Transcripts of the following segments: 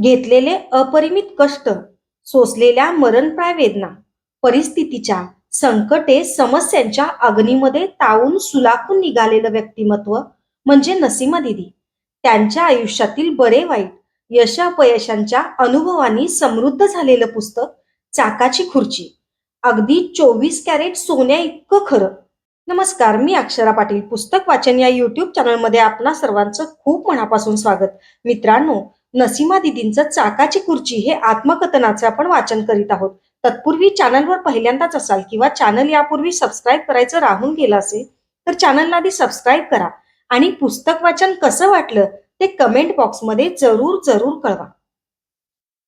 घेतलेले अपरिमित कष्ट सोसलेल्या मरणप्राय वेदना परिस्थितीच्या संकटे समस्यांच्या अग्नीमध्ये तावून सुलाखून निघालेलं व्यक्तिमत्व म्हणजे नसीमा दिदी. त्यांच्या आयुष्यातील बरे वाईट यश अपयशांच्या अनुभवांनी समृद्ध झालेलं पुस्तक चाकाची खुर्ची. अगदी चोवीस कॅरेट सोन्या इतकं खरं. नमस्कार मी अक्षरा पाटील. पुस्तक वाचन या युट्यूब चॅनलमध्ये आपणा सर्वांचं खूप मनापासून स्वागत. मित्रांनो नसीमा दिदींचं चाकाची खुर्ची हे आत्मकथनाचं आपण वाचन करीत आहोत. तत्पूर्वी चॅनलवर पहिल्यांदाच असाल किंवा चॅनल यापूर्वी सबस्क्राईब करायचं राहून गेलं असेल तर चॅनलला आधी सबस्क्राईब करा आणि पुस्तक वाचन कसं वाटलं ते कमेंट बॉक्समध्ये जरूर जरूर कळवा.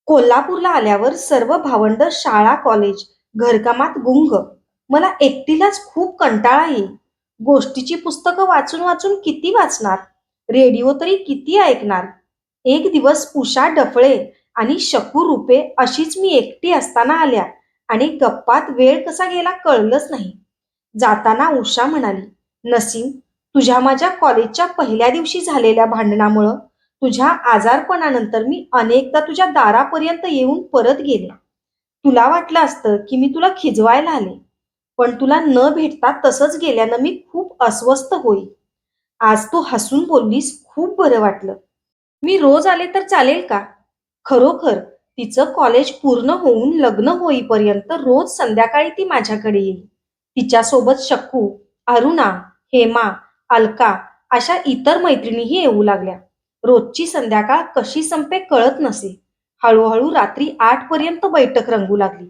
कोल्हापूरला आल्यावर सर्व भावंड शाळा कॉलेज घरकामात गुंग. मला एकटीलाच खूप कंटाळा येईल. गोष्टीची पुस्तकं वाचून वाचून किती वाचणार? रेडिओ तरी किती ऐकणार? एक दिवस उषा डफळे आणि शकू रुपे अशीच मी एकटी असताना आल्या आणि गप्पात वेळ कसा गेला कळलंच नाही. जाताना उषा म्हणाली नसीम तुझ्या माझ्या कॉलेजच्या पहिल्या दिवशी झालेल्या भांडणामुळं तुझ्या आजारपणानंतर मी अनेकदा तुझ्या दारापर्यंत येऊन परत गेले. तुला वाटलं असतं की मी तुला खिजवायला आले पण तुला न भेटता तसंच गेल्यानं मी खूप अस्वस्थ होई. आज तू हसून बोललीस खूप बरं वाटलं. मी रोज आले तर चालेल का? खरोखर तिचं कॉलेज पूर्ण होऊन लग्न होईपर्यंत रोज संध्याकाळी ती माझ्याकडे येईल. तिच्यासोबत शक्कू अरुणा हेमा अलका अशा इतर मैत्रिणीही येऊ लागल्या. रोजची संध्याकाळ कशी संपे कळत नसे. हळूहळू रात्री आठ पर्यंत बैठक रंगू लागली.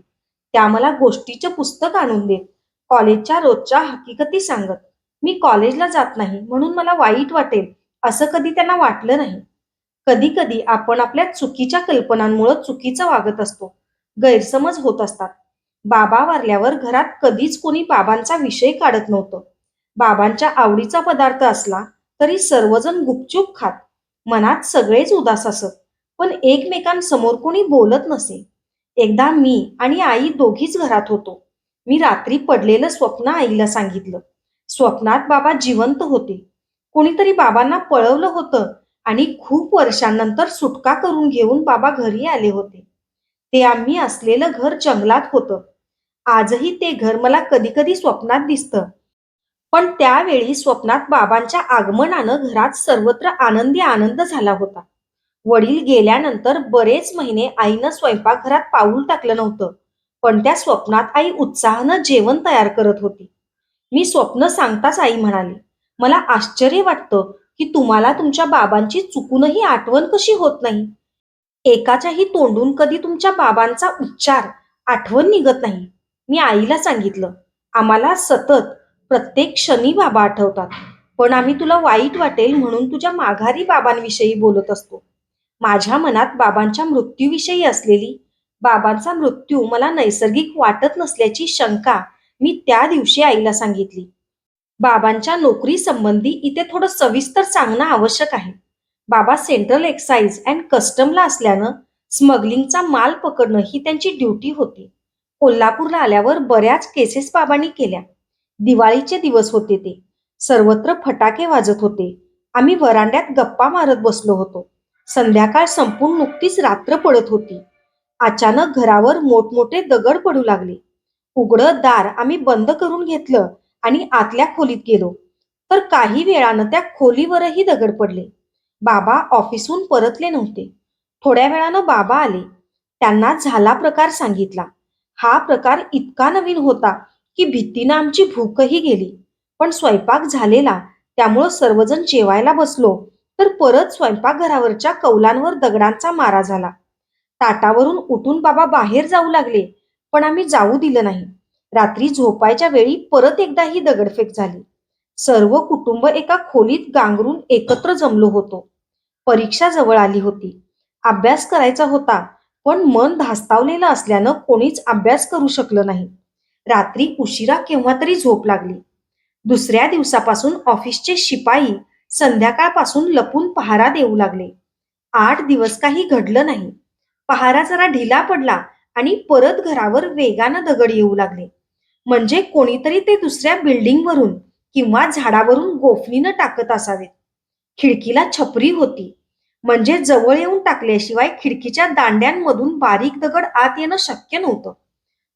त्या मला गोष्टीचं पुस्तक आणून देत कॉलेजच्या रोजच्या हकीकती सांगत मी कॉलेजला जात नाही म्हणून मला वाईट वाटेल असं कधी त्यांना वाटलं नाही. कधी कधी आपण आपल्या चुकीच्या कल्पनांमुळे चुकीचं वागत असतो गैरसमज होत असतात. बाबा वारल्यावर घरात कधीच कोणी बाबांचा विषय काढत नव्हतं. बाबांच्या आवडीचा पदार्थ असला तरी सर्वजण गुपचूप खात मनात सगळेच उदास असत पण एकमेकांसमोर कोणी बोलत नसे. एकदा मी आणि आई दोघीच घरात होतो. मी रात्री पडलेलं स्वप्न आईला सांगितलं. स्वप्नात बाबा जिवंत होते. कोणीतरी बाबांना पळवलं होतं आणि खूप वर्षांनंतर सुटका करून घेऊन बाबा घरी आले होते. ते आम्ही असलेलं घर जंगलात होतं. आजही ते घर मला कधी कधी स्वप्नात दिसतं. पण त्यावेळी स्वप्नात बाबांच्या आगमनानं घरात सर्वत्र आनंदी आनंद झाला होता. वडील गेल्यानंतर बरेच महिने आईनं स्वयंपाकघरात पाऊल टाकलं नव्हतं पण त्या स्वप्नात आई उत्साहानं जेवण तयार करत होती. मी स्वप्न सांगताच आई म्हणाली मला आश्चर्य वाटतं की तुम्हाला तुमच्या बाबांची चुकूनही आठवण कशी होत नाही? एकाच्याही तोंडून कधी तुमच्या बाबांचा उच्चार आठवण निघत नाही. मी आईला सांगितलं आम्हाला सतत प्रत्येक क्षणी बाबा आठवतात. पण आम्ही तुला वाईट वाटेल म्हणून तुझ्या माघारी बाबांविषयी बोलत असतो. माझ्या मनात बाबांच्या मृत्यूविषयी असलेली बाबांचा मृत्यू मला नैसर्गिक वाटत नसल्याची शंका मी त्या दिवशी आईला सांगितली. बाबांच्या नोकरी संबंधी इथे थोडं सविस्तर सांगणं आवश्यक आहे. बाबा सेंट्रल एक्साइज अँड कस्टमला असल्यानं स्मगलिंगचा माल पकडणं ही त्यांची ड्युटी होती. कोल्हापूरला आल्यावर बऱ्याच केसेस बाबांनी केल्या. दिवाळीचे दिवस होते ते. सर्वत्र फटाके वाजत होते. आम्ही वरांड्यात गप्पा मारत बसलो होतो. संध्याकाळ संपून नुकतीच रात्र पडत होती. अचानक घरावर मोठमोठे दगड पडू लागले. उघडं दार आम्ही बंद करून घेतलं. आणि आतल्या खोलीत गेलो. तर काही वेळानं त्या खोलीवरही दगड पडले. बाबा ऑफिसहून परतले नव्हते. थोड्या वेळानं बाबा आले. त्यांना झाला प्रकार सांगितला. हा प्रकार इतका नवीन होता की भीतीनं आमची भूकही गेली. पण स्वयंपाक झालेला. त्यामुळं सर्वजण जेवायला बसलो. तर परत स्वयंपाकघरावरच्या कौलांवर दगडांचा मारा झाला. ताटावरून उठून बाबा बाहेर जाऊ लागले. पण आम्ही जाऊ दिलं नाही. रात्री झोपायच्या वेळी परत एकदा ही दगडफेक झाली. सर्व कुटुंब एका खोलीत गांगरून एकत्र जमलो होतो. परीक्षा जवळ आली होती. अभ्यास करायचा होता पण मन धास्तावलेलं असल्यानं कोणीच अभ्यास करू शकलं नाही. रात्री उशिरा केव्हा तरी झोप लागली. दुसऱ्या दिवसापासून ऑफिसचे शिपाई संध्याकाळपासून लपून पहारा देऊ लागले. आठ दिवस काही घडलं नाही. पहारा जरा ढिला पडला आणि परत घरावर वेगानं दगड येऊ लागले. म्हणजे कोणीतरी ते दुसऱ्या बिल्डिंगवरून किंवा झाडावरून गोफणीनं टाकत असावेत. खिडकीला छपरी होती. म्हणजे जवळ येऊन टाकल्याशिवाय खिडकीच्या दांड्यांमधून बारीक दगड आत येणं शक्य नव्हतं.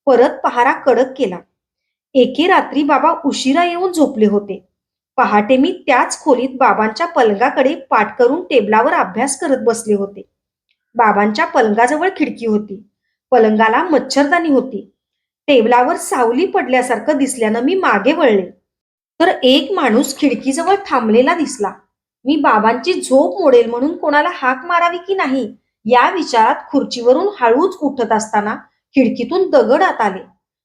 परत पहारा कडक केला. एके रात्री बाबा उशिरा येऊन झोपले होते. पहाटे मी त्याच खोलीत बाबांच्या पलंगाकडे पाठ करून टेबलावर अभ्यास करत बसले होते. बाबांच्या पलंगाजवळ खिडकी होती. पलंगाला मच्छरदाणी होती. टेबलावर सावली पडल्यासारखं दिसल्यानं मी मागे वळले. तर एक माणूस खिडकीजवळ थांबलेला दिसला. मी बाबांची झोप मोडेल म्हणून कोणाला हाक मारावी की नाही या विचारात खुर्चीवरून हळूच उठत असताना खिडकीतून दगड आत आले.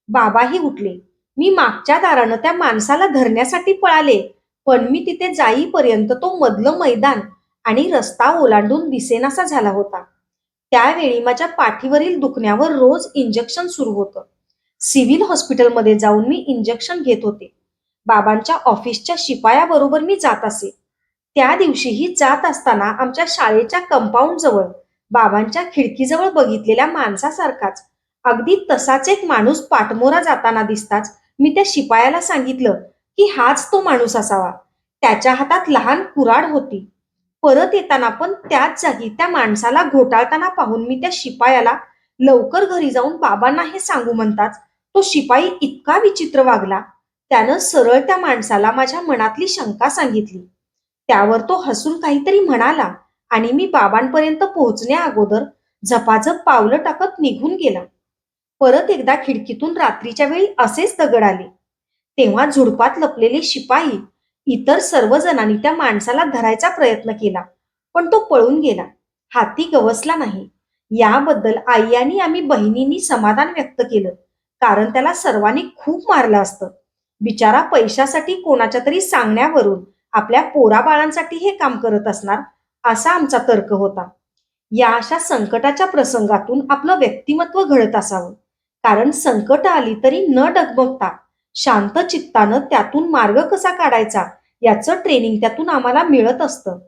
बाबाही उठले. मी मागच्या दारानं त्या माणसाला धरण्यासाठी पळाले पण मी तिथे जाईपर्यंत तो मधलं मैदान आणि रस्ता ओलांडून दिसेनासा झाला होता. त्यावेळी माझ्या पाठीवरील दुखण्यावर रोज इंजेक्शन सुरू होतं. सिव्हिल हॉस्पिटलमध्ये जाऊन मी इंजेक्शन घेत होते. बाबांच्या ऑफिसच्या शिपायाबरोबर मी जात असे. त्या दिवशीही जात असताना आमच्या शाळेच्या कंपाऊंड जवळ बाबांच्या खिडकीजवळ बघितलेल्या माणसासारखाच अगदी तसाच एक माणूस पाठमोरा जाताना दिसताच मी त्या शिपायाला सांगितलं की हाच तो माणूस असावा. त्याच्या हातात लहान कुराड होती. परत येताना पण त्याच जागी त्या माणसाला घोटाळताना पाहून मी त्या शिपायाला लवकर घरी जाऊन बाबांना हे सांगू म्हणताच तो शिपाई इतका विचित्र वागला त्यानं सरळ त्या माणसाला माझ्या मनातली शंका सांगितली. त्यावर तो हसून काहीतरी म्हणाला आणि मी बाबांपर्यंत पोहोचण्या अगोदर झपाझप पावलं टाकत निघून गेला. परत एकदा खिडकीतून रात्रीच्या वेळी असेच दगड आले. तेव्हा झुडपात लपलेले शिपाई इतर सर्वजणांनी त्या माणसाला धरायचा प्रयत्न केला पण तो पळून गेला. हाती गवसला नाही. याबद्दल आई आणि आम्ही बहिणींनी समाधान व्यक्त केलं. कारण त्याला सर्वांनी खूप मारलं असतं. बिचारा पैशासाठी कोणाच्या तरी सांगण्यावरून आपल्या पोराबाळांसाठी हे काम करत असणार असा आमचा तर्क होता. या अशा संकटाच्या प्रसंगातून आपलं व्यक्तिमत्व घडत असावं. कारण संकट आली तरी न डगमगता शांत चित्तानं त्यातून मार्ग कसा काढायचा याचं ट्रेनिंग त्यातून आम्हाला मिळत असतं.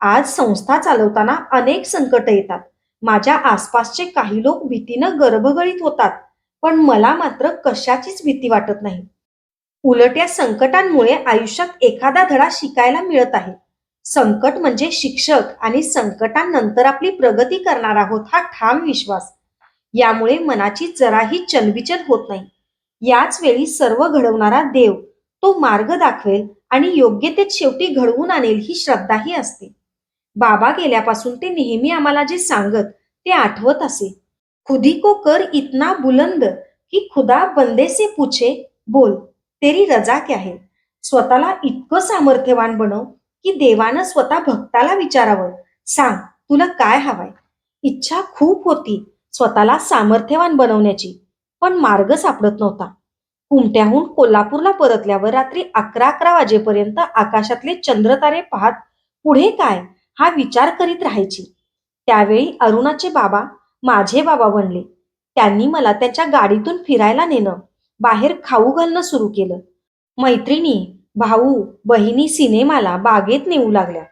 आज संस्था चालवताना अनेक संकट येतात. माझ्या आसपासचे काही लोक भीतीनं गर्भगळीत होतात. पण मला मात्र कशाचीच भीती वाटत नाही. उलट या संकटांमुळे आयुष्यात एखादा धडा शिकायला मिळत आहे. संकट म्हणजे शिक्षक आणि संकटांनंतर आपली प्रगती करणार आहोत हा ठाम विश्वास. यामुळे मनाची जराही चलबिचल होत नाही. याच वेळी सर्व घडवणारा देव तो मार्ग दाखवेल आणि योग्य ते शेवटी घडवून आणेल ही श्रद्धाही असते. बाबा गेल्यापासून ते नेहमी आम्हाला जे सांगत ते आठवत असे. खुदी को कर इतना बुलंद की खुदा बंदे से पूछे बोल तेरी रजा क्या है? स्वतःला इतकं सामर्थ्यवान बनव की देवानं स्वतः भक्ताला विचारावं. सांग तुला काय हवाय? इच्छा खूप होती स्वतःला सामर्थ्यवान बनवण्याची पण मार्ग सापडत नव्हता. कुमट्याहून कोल्हापूरला परतल्यावर रात्री अकरा अकरा वाजेपर्यंत आकाशातले चंद्रतारे पाहत पुढे काय हा विचार करीत राहायची. त्यावेळी अरुणाचे बाबा माझे बाबा बनले त्यांनी मला त्यांच्या गाडीतून फिरायला नेणं बाहेर खाऊ घालणं सुरू केलं. मैत्रिणी भाऊ बहिणी सिनेमाला बागेत नेऊ लागल्या.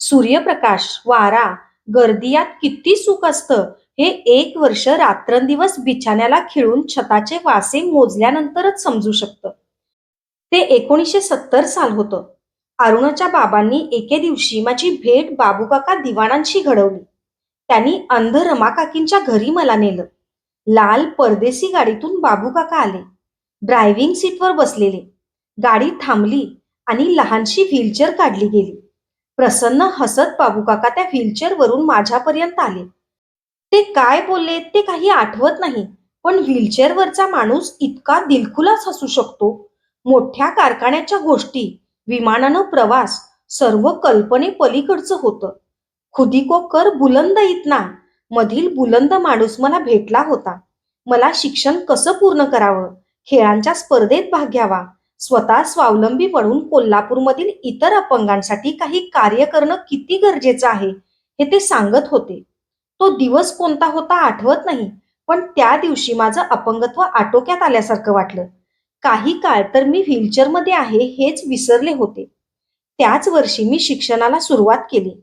सूर्यप्रकाश वारा गर्दी यात किती सुख असतं हे एक वर्ष रात्रंदिवस बिछाण्याला खिळून छताचे वासे मोजल्यानंतरच समजू शकतं. ते एकोणीसशे सत्तर साल होतं. अरुणाच्या बाबांनी एके दिवशी माझी भेट बाबूकाका दिवाणांशी घडवली. त्यांनी अंध रमाकाकींच्या घरी मला नेलं. लाल परदेसी गाडीतून बाबूकाका आले. ड्रायव्हिंग सीटवर बसलेले. गाडी थांबली आणि लहानशी व्हीलचेअर काढली गेली. प्रसन्न हसत बाबूकाका त्या व्हीलचेअरवरून माझ्यापर्यंत आले. ते काय बोलले ते काही आठवत नाही पण व्हीलचेअरवरचा माणूस इतका दिलखुलास असू शकतो. मोठ्या कारखान्याच्या गोष्टी विमानानं प्रवास सर्व कल्पने पलीकडचं होतं. खुदी को कर बुलंद इतना मधील बुलंद माणूस मला भेटला होता. मला शिक्षण कसं पूर्ण करावं? खेळांच्या स्पर्धेत भाग घ्यावा. स्वतः स्वावलंबी बनून कोल्हापूरमधील इतर अपंगांसाठी काही कार्य करणं किती गरजेचं आहे हे ते सांगत होते. तो दिवस कोणता होता आठवत नाही पण त्या दिवशी माझं अपंगत्व आटोक्यात आल्यासारखं वाटलं. काही काळ तर मी व्हीलचेअरमध्ये आहे हेच विसरले होते. त्याच वर्षी मी शिक्षणाला सुरुवात केली.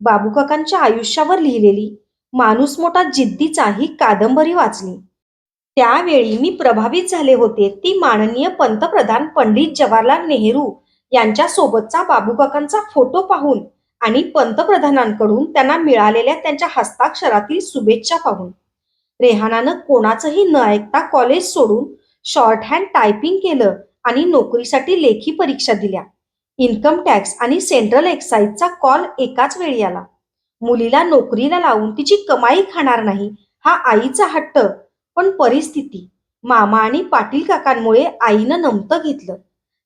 बाबूकाकांच्या आयुष्यावर लिहिलेली माणूस मोठा जिद्दीचा ही कादंबरी वाचली. त्यावेळी मी प्रभावित झाले होते ती माननीय पंतप्रधान पंडित जवाहरलाल नेहरू यांच्या सोबतचा बाबूकाकांचा फोटो पाहून आणि पंतप्रधानांकडून त्यांना मिळालेल्या त्यांच्या हस्ताक्षरातील शुभेच्छा पाहून. रेहानानं कोणाचंही न ऐकता कॉलेज सोडून शॉर्ट हँड टायपिंग केलं आणि नोकरीसाठी लेखी परीक्षा दिल्या. इन्कम टॅक्स आणि सेंट्रल एक्साईजचा कॉल एकाच वेळी आला. मुलीला नोकरीला लावून तिची कमाई खाणार नाही हा आईचा हट्ट पण परिस्थिती. मामा आणि पाटील काकांमुळे आईनं नमतं घेतलं.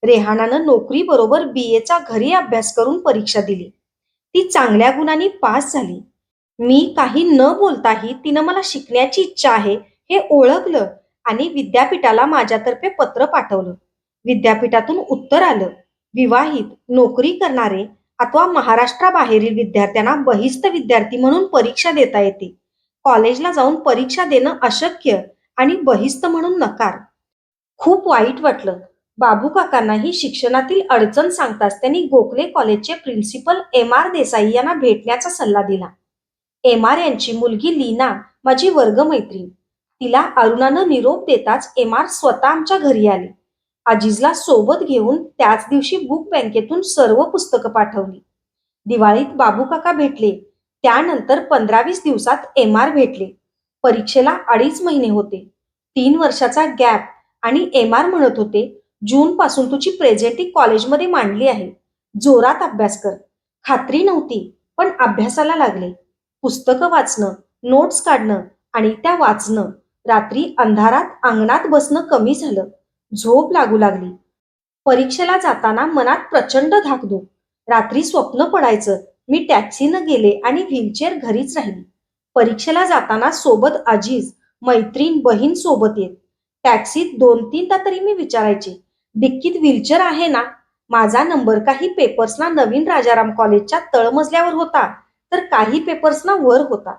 रेहानानं नोकरी बरोबर बी एचा घरी अभ्यास करून परीक्षा दिली. ती चांगल्या गुणांनी पास झाली. मी काही न बोलताही तिनं मला शिकण्याची इच्छा आहे हे ओळखलं आणि विद्यापीठाला माझ्यातर्फे पत्र पाठवलं. विद्यापीठातून उत्तर आलं. विवाहित नोकरी करणारे अथवा महाराष्ट्राबाहेरील विद्यार्थ्यांना बहिस्त विद्यार्थी म्हणून परीक्षा देता येते. कॉलेजला जाऊन परीक्षा देणं अशक्य आणि बहिस्त म्हणून नकार. खूप वाईट वाटलं. बाबू काकांनाही शिक्षणातील अडचण सांगताच त्यांनी गोखले कॉलेजचे प्रिन्सिपल एम आर देसाई यांना भेटण्याचा सल्ला दिला. एम आर यांची मुलगी लीना माझी वर्गमैत्रीण. तिला अरुणानं निरोप देताच एम आर स्वतः आमच्या घरी आले. अजीजला सोबत घेऊन त्याच दिवशी बुक बँकेतून सर्व पुस्तकं पाठवली. दिवाळीत बाबू काका भेटले. त्यानंतर पंधरा वीस दिवसात एम आर भेटले. परीक्षेला अडीच महिने होते. तीन वर्षाचा गॅप आणि एम आर म्हणत होते जून पासून तुझी प्रेझेंटी कॉलेजमध्ये मांडली आहे. जोरात अभ्यास कर. खात्री नव्हती पण अभ्यासाला लागले. पुस्तकं वाचणं नोट्स काढणं आणि त्या वाचणं रात्री अंधारात अंगणात बसणं कमी झालं. झोप लागू लागली. परीक्षेला जाताना मनात प्रचंड धाकधूक रात्री स्वप्न पडायचं. मी टॅक्सीनं गेले आणि व्हीलचेअर घरीच राहिली. परीक्षेला जाताना सोबत आजीज मैत्रीण बहीण सोबत येत. टॅक्सीत दोन तीनदा तरी मी विचारायचे डिक्कीत व्हीलचेअर आहे ना? माझा नंबर काही पेपर्सना नवीन राजाराम कॉलेजच्या तळमजल्यावर होता तर काही पेपर्सना वर होता.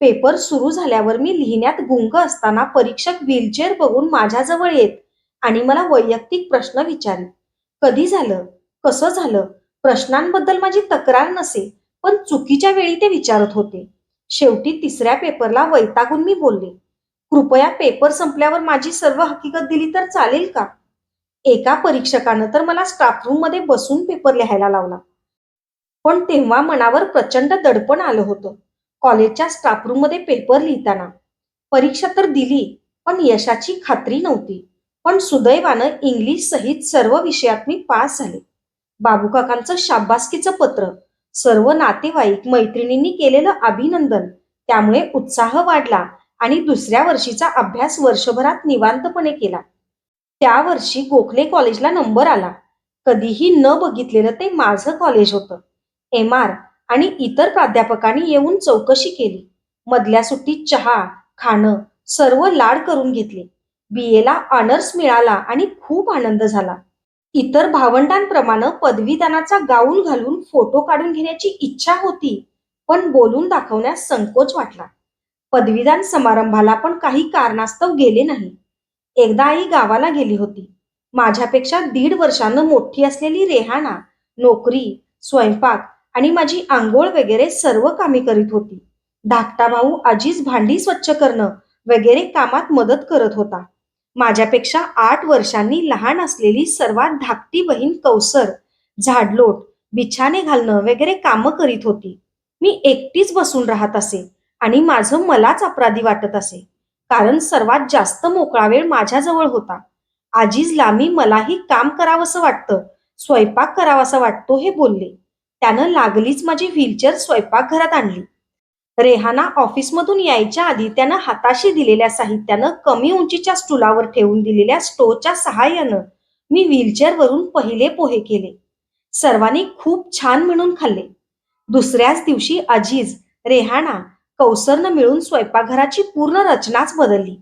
पेपर सुरू झाल्यावर मी लिहिण्यात गुंग असताना परीक्षक व्हीलचेअर बघून माझ्याजवळ येत. आणि मला वैयक्तिक प्रश्न विचारे. कधी झालं? कसं झालं? प्रश्नांबद्दल माझी तक्रार नसे पण चुकीच्या वेळी ते विचारत होते. शेवटी तिसऱ्या पेपरला वैतागून मी बोलले. कृपया पेपर संपल्यावर माझी सर्व हकीकत दिली तर चालेल का? एका परीक्षकानं तर मला स्टाफ रूममध्ये बसून पेपर लिहायला लावला. पण तेव्हा मनावर प्रचंड दडपण आलं होतं. कॉलेजच्या स्टाफ रूममध्ये पेपर लिहिताना. परीक्षा तर दिली पण यशाची खात्री नव्हती. पण सुदैवानं इंग्लिश सहित सर्व विषयात मी पास झाले. बाबू काकांचं शाबासकीचं पत्र सर्व नातेवाईक मैत्रिणींनी केलेलं अभिनंदन त्यामुळे उत्साह वाढला आणि दुसऱ्या वर्षीचा अभ्यास वर्षभरात निवांतपणे केला. त्या वर्षी गोखले कॉलेजला नंबर आला. कधीही न बघितलेलं ते माझं कॉलेज होतं. एम आर आणि इतर प्राध्यापकांनी येऊन चौकशी केली. मधल्या सुट्टीत चहा खाणं सर्व लाड करून घेतले. बी एला ऑनर्स मिळाला आणि खूप आनंद झाला. इतर भावंडांप्रमाणे पदवीदानाचा गाऊन घालून फोटो काढून घेण्याची इच्छा होती पण बोलून दाखवण्यास संकोच वाटला. पदवीदान समारंभाला पण काही कारणास्तव गेले नाही. एकदा आई गावाला गेली होती. माझ्यापेक्षा दीड वर्षानं मोठी असलेली रेहाना नोकरी स्वयंपाक आणि माझी आंघोळ वगैरे सर्व कामे करीत होती. धाकटा भाऊ आजीच भांडी स्वच्छ करणं वगैरे कामात मदत करत होता. माझ्यापेक्षा आठ वर्षांनी लहान असलेली सर्वात धाकटी बहीण कौसर झाडलोट बिछाने घालणं वगैरे कामं करीत होती. मी एकटीच बसून राहत असे आणि माझं मलाच अपराधी वाटत असे कारण सर्वात जास्त मोकळा वेळ माझ्याजवळ होता. आजीजला मी मलाही काम करावंसं वाटतं स्वयंपाक करावासा वाटतो हे बोलले. त्यानं लागलीच माझी व्हीलचेअर स्वयंपाकघरात आणली. रेहाना ऑफिसमधून यायच्या आधी त्यानं हाताशी दिलेल्या साहित्यानं कमी उंचीच्या स्टुलावर ठेवून दिलेल्या स्टोच्या सहाय्यानं मी व्हीलचेअरवरून पहिले पोहे केले. सर्वांनी खूप छान म्हणून खाल्ले. दुसऱ्याच दिवशी अजीज रेहाना कौसरनं मिळून स्वयंपाकघराची पूर्ण रचनाच बदलली.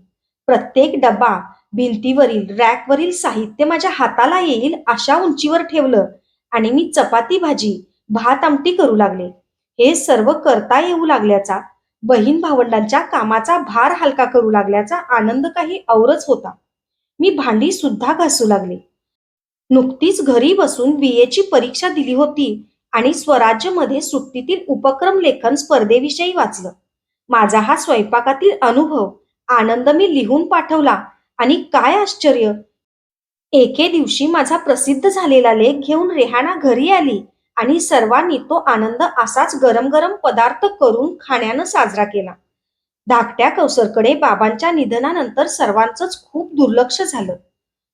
प्रत्येक डबा भिंतीवरील रॅकवरील साहित्य माझ्या हाताला येईल अशा उंचीवर ठेवलं आणि मी चपाती भाजी भात आमटी करू लागले. हे सर्व करता येऊ लागल्याचा बहीण भावंडांच्या कामाचा भार हलका करू लागल्याचा आनंद काही औरच होता. मी भांडी सुद्धा घासू लागले. नुकतीच घरी बसून बीएची परीक्षा दिली होती आणि स्वराज्यमध्ये सुट्टीतील उपक्रम लेखन स्पर्धेविषयी वाचलं. माझा हा स्वयंपाकातील अनुभव आनंद मी लिहून पाठवला आणि काय आश्चर्य! एके दिवशी माझा प्रसिद्ध झालेला लेख घेऊन रेहाना घरी आली. आणि सर्वांनी तो आनंद असाच गरम गरम पदार्थ करून खाण्यानं साजरा केला. धाकट्या कौसरकडे बाबांच्या निधनानंतर सर्वांचंच खूप दुर्लक्ष झालं.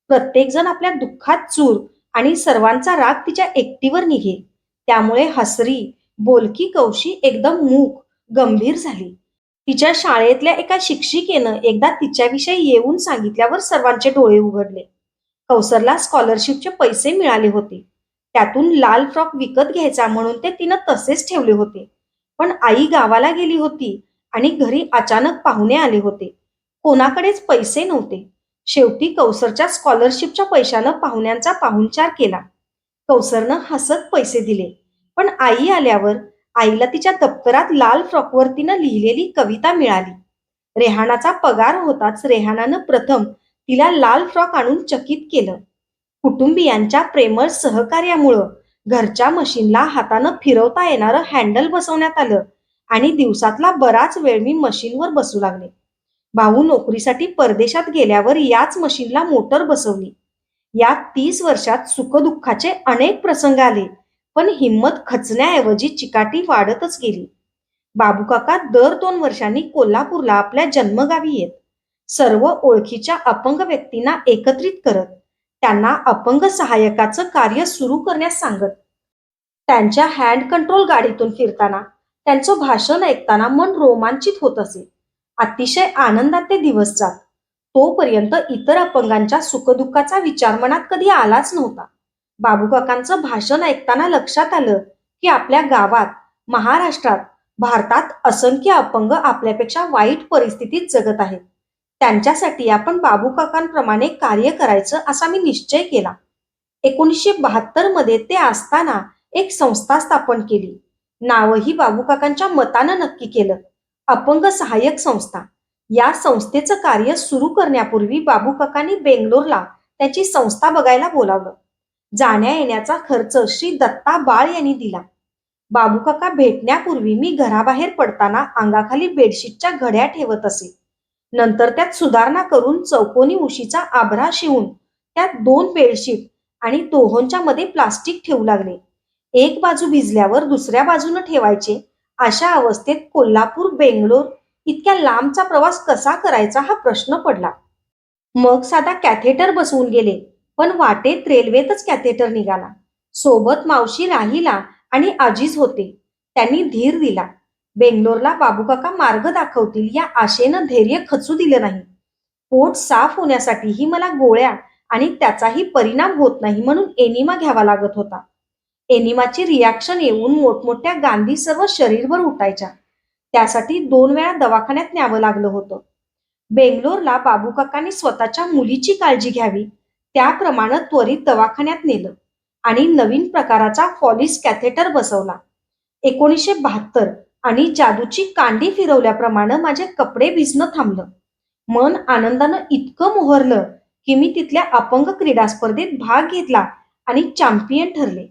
प्रत्येकजण आपल्या दुःखात चूर आणि सर्वांचा राग तिच्या एकटीवर निघे. त्यामुळे हसरी बोलकी कौशी एकदम मूक गंभीर झाली. तिच्या शाळेतल्या एका शिक्षिकेनं एकदा तिच्याविषयी येऊन सांगितल्यावर सर्वांचे डोळे उघडले. कौसरला स्कॉलरशिपचे पैसे मिळाले होते. त्यातून लाल फ्रॉक विकत घ्यायचा म्हणून ते तिनं तसेच ठेवले होते. पण आई गावाला गेली होती आणि घरी अचानक पाहुणे आले होते. कोणाकडेच पैसे नव्हते. शेवटी कौसरच्या स्कॉलरशिपच्या पैशानं पाहुण्यांचा पाहुणचार केला. कौसरनं हसत पैसे दिले. पण आई आल्यावर आईला तिच्या दप्तरात लाल फ्रॉकवर तिनं लिहिलेली कविता मिळाली. रेहानाचा पगार होताच रेहानानं प्रथम तिला लाल फ्रॉक आणून चकित केलं. कुटुंबियांच्या प्रेमळ सहकार्यामुळं घरच्या मशीनला हातानं फिरवता येणारं हँडल बसवण्यात आलं आणि दिवसातला बराच वेळ मी मशीनवर बसू लागले. भाऊ नोकरीसाठी परदेशात गेल्यावर याच मशीनला मोटर बसवली. या तीस वर्षात सुखदुःखाचे अनेक प्रसंग आले पण हिंमत खचण्याऐवजी चिकाटी वाढतच गेली. बाबूकाका दर दोन वर्षांनी कोल्हापूरला आपल्या जन्मगावी येत सर्व ओळखीच्या अपंग व्यक्तींना एकत्रित करत त्यांना अपंग सहाय्यकाचं कार्य सुरू करण्यास सांगत. त्यांच्या हँड कंट्रोल गाडीतून फिरताना त्यांचं भाषण ऐकताना मन रोमांचित होत असे. अतिशय आनंदात ते दिवस जात. तोपर्यंत इतर अपंगांच्या सुखदुःखाचा विचार मनात कधी आलाच नव्हता. बाबू काकांचं भाषण ऐकताना लक्षात आलं की आपल्या गावात महाराष्ट्रात भारतात असंख्य अपंग आपल्यापेक्षा वाईट परिस्थितीत जगत आहेत. त्यांच्यासाठी आपण बाबू काकांप्रमाणे कार्य करायचं असा मी निश्चय केला. एकोणीसशे बहात्तरमध्ये ते असताना एक संस्था स्थापन केली. नावही बाबू काकांच्या मतानं नक्की केलं. अपंग सहाय्यक संस्था. या संस्थेचं कार्य सुरू करण्यापूर्वी बाबूकाकांनी बेंगलोरला त्याची संस्था बघायला बोलावलं. जाण्या येण्याचा खर्च श्री दत्ता बाळ यांनी दिला. बाबू काका भेटण्यापूर्वी मी घराबाहेर पडताना अंगाखाली बेडशीटच्या घड्या ठेवत असे. नंतर त्यात सुधारणा करून चौकोनी उशीचा आभरा शिवून त्यात दोन बेडशीट आणि दोहोंच्या मध्ये प्लास्टिक ठेवू लागले. एक बाजू भिजल्यावर दुसऱ्या बाजूनं ठेवायचे. अशा अवस्थेत कोल्हापूर बेंगलोर इतक्या लांबचा प्रवास कसा करायचा हा प्रश्न पडला. मग साधा कॅथेटर बसवून गेले पण वाटेत रेल्वेतच कॅथेटर निघाला. सोबत मावशी राहिला आणि आजीज होते. त्यांनी धीर दिला. बेंगलोरला बाबूकाका मार्ग दाखवतील या आशेनं धैर्य खचू दिलं नाही. पोट साफ होण्यासाठीही मला गोळ्या आणि त्याचाही परिणाम होत नाही म्हणून एनिमा घ्यावा लागत होता. एनिमाची रिॲक्शन येऊन मोठमोठ्या गांधी सर्व शरीरभर उठायच्या. त्यासाठी दोन वेळा दवाखान्यात न्यावं लागलं होतं. बेंगलोरला बाबूकाकांनी स्वतःच्या मुलीची काळजी घ्यावी त्याप्रमाणे त्वरित दवाखान्यात नेलं आणि नवीन प्रकाराचा फॉलिस कॅथेटर बसवला. एकोणीसशे बहात्तर आणि जादूची कांडी फिरवल्याप्रमाणे माझे कपडे भिजणं थांबलं. मन आनंदानं इतकं मोहरलं की मी तिथल्या अपंग क्रीडा स्पर्धेत भाग घेतला आणि चॅम्पियन ठरले.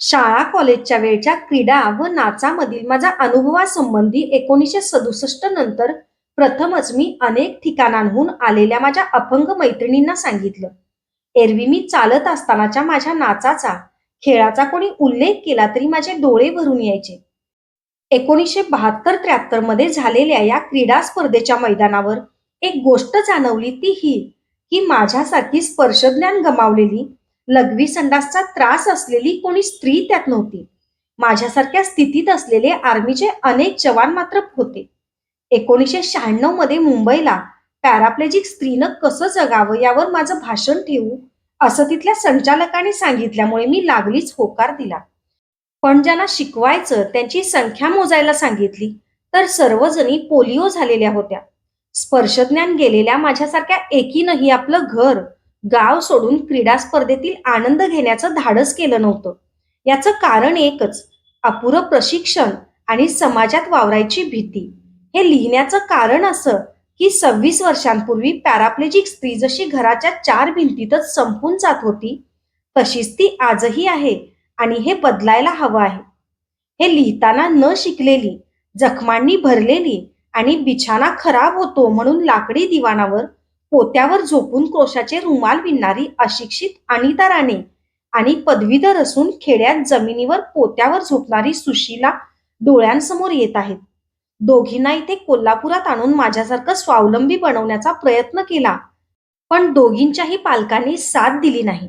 शाळा कॉलेजच्या वेळच्या क्रीडा व नाचामधील माझा अनुभवासंबंधी एकोणीसशे सदुसष्ट नंतर प्रथमच मी अनेक ठिकाणांहून आलेल्या माझ्या अपंग मैत्रिणींना सांगितलं. एरवी मी चालत असतानाच्या माझ्या नाचाचा खेळाचा कोणी उल्लेख केला तरी माझे डोळे भरून यायचे. एकोणीसशे बहात्तर त्र्याहत्तरमध्ये झालेल्या या क्रीडा स्पर्धेच्या मैदानावर एक गोष्ट जाणवली ती ही की माझ्यासाठी स्पर्शज्ञान गमावलेली लघवी संडासचा त्रास असलेली कोणी स्त्री त्यात नव्हती. माझ्यासारख्या स्थितीत असलेले आर्मीचे अनेक जवान मात्र होते. एकोणीसशे शहाण्णवमध्ये मुंबईला पॅराप्लेजिक स्त्रीनं कसं जगावं यावर माझं भाषण ठेवू असं तिथल्या संचालकाने सांगितल्यामुळे मी लागलीच होकार दिला. पण ज्यांना शिकवायचं त्यांची संख्या मोजायला सांगितली तर सर्वजणी पोलिओ झालेल्या होत्या. स्पर्शज्ञान गेलेल्या माझ्यासारख्या एकीनंही आपलं घर गाव सोडून क्रीडा स्पर्धेतील आनंद घेण्याचं धाडस केलं नव्हतं. याचं कारण एकच अपुरं प्रशिक्षण आणि समाजात वावरायची भीती. हे लिहिण्याचं कारण असं की सव्वीस वर्षांपूर्वी पॅराप्लेजिक स्त्री जशी घराच्या चार भिंतीतच संपून जात होती तशीच ती आजही आहे आणि हे बदलायला हवं आहे. हे लिहिताना न शिकलेली जखमांनी भरलेली आणि बिछाना खराब होतो म्हणून लाकडी दिवाणावर पोत्यावर झोपून क्रोशाचे रुमाल विणणारी अशिक्षित अनिता राणे आणि पदवीधर असून खेड्यात जमिनीवर पोत्यावर झोपणारी सुशीला डोळ्यांसमोर येत आहेत. दोघींना इथे कोल्हापुरात आणून माझ्यासारखं स्वावलंबी बनवण्याचा प्रयत्न केला पण दोघींच्याही पालकांनी साथ दिली नाही.